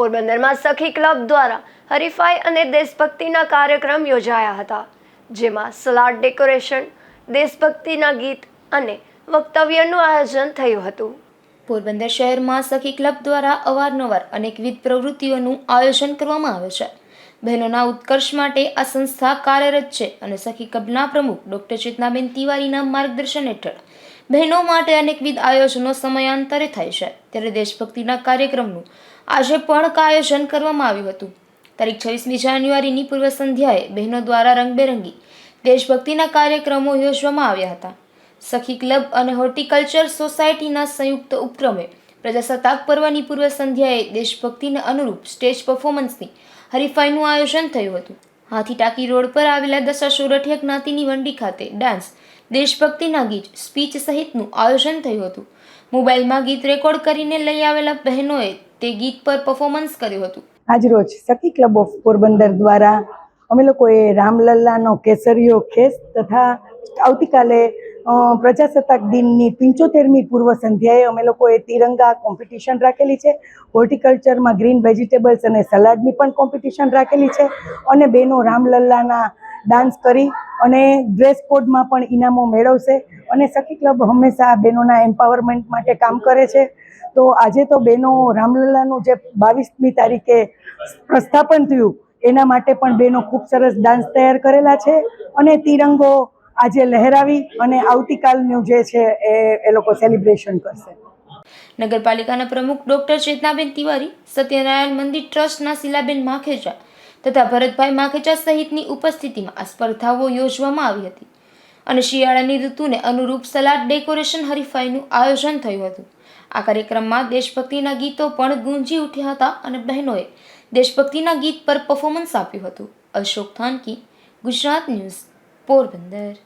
પોરબંદરમાં સખી ક્લબ દ્વારા હરીફાઈ અને દેશભક્તિના કાર્યક્રમ યોજાયા હતા, જેમાં સલાડ ડેકોરેશન, દેશભક્તિના ગીત અને વક્તવ્યનું આયોજન થયું હતું. પોરબંદર શહેરમાં સખી ક્લબ દ્વારા અવારનવાર અનેકવિધ પ્રવૃત્તિઓનું આયોજન કરવામાં આવે છે. બહેનોના ઉત્કર્ષ માટે આ સંસ્થા કાર્યરત છે અને સખી ક્લબના પ્રમુખ ડૉક્ટર ચેતનાબેન તિવારીના માર્ગદર્શન હેઠળ બહેનો માટે અનેકવિધ આયોજનો સમયાંતરે થાય છે. ત્યારે દેશભક્તિના કાર્યક્રમનું આજે પણ આયોજન કરવામાં આવ્યું હતું. તારીખ છવ્વીસમી જાન્યુઆરીની પૂર્વ સંધ્યાએ બહેનો દ્વારા રંગબેરંગી દેશભક્તિના કાર્યક્રમો યોજવામાં આવ્યા હતા. સખી ક્લબ અને હોર્ટિકલ્ચર સોસાયટીના સંયુક્ત ઉપક્રમે પ્રજાસત્તાક પર્વની પૂર્વ સંધ્યાએ દેશભક્તિને અનુરૂપ સ્ટેજ પરફોર્મન્સની હરીફાઈનું આયોજન થયું હતું. હાથી ટાંકી રોડ પર આવેલા દશા સોરઠિયા જ્ઞાતિની વંડી ખાતે ડાન્સ, દેશભક્તિના ગીત, સ્પીચ સહિતનું આયોજન થયું હતું. મોબાઈલમાં ગીત રેકોર્ડ કરીને લઈ આવેલા બહેનોએ તે ગીત પર પરફોર્મન્સ કર્યું હતું. આજરોજ સખી ક્લબ ઓફ પોરબંદર દ્વારા અમે લોકોએ રામલલ્લાનો કેસરીયો ખેસ તથા આવતીકાલે પ્રજાસત્તાક દિનની પંચોતેરમી પૂર્વ સંધ્યાએ અમે લોકોએ તિરંગા કોમ્પિટિશન રાખેલી છે. હોર્ટિકલ્ચરમાં ગ્રીન વેજીટેબલ્સ અને સલાડની પણ કોમ્પિટિશન રાખેલી છે. અને બેનો રામલલ્લાના ડાન્સ કરી અને ડ્રેસ કોડમાં પણ ઇનામો મેળવશે. અને સખી ક્લબ હંમેશા બહેનોના એમ્પાવરમેન્ટ માટે કામ કરે છે. તો આજે તો બેનો રામલલ્લાનું જે બાવીસમી તારીખે પ્રસ્થાપન થયું, એના માટે પણ બેનો ખૂબ સરસ ડાન્સ તૈયાર કરેલા છે. અને તિરંગો આજે લહેરાવી અને આવતીકાલનું જે છે એ એ લોકો સેલિબ્રેશન કરશે. નગરપાલિકાના પ્રમુખ ડોક્ટર ચેતનાબેન તિવારી, સત્યનારાયણ મંદિર ટ્રસ્ટના શિલાબેન માખેચા તથા ભરતભાઈ માખેચા સહિતની ઉપસ્થિતિમાં આ સ્પર્ધાઓ યોજવામાં આવી હતી. અને શિયાળાની ઋતુને અનુરૂપ સલાડ ડેકોરેશન હરીફાઈનું આયોજન થયું હતું. આ કાર્યક્રમમાં દેશભક્તિના ગીતો પણ ગુંજી ઉઠ્યા હતા અને બહેનોએ દેશભક્તિના ગીત પર પરફોર્મન્સ આપ્યું હતું. અશોક થાનકી, ગુજરાત ન્યૂઝ, પોરબંદર.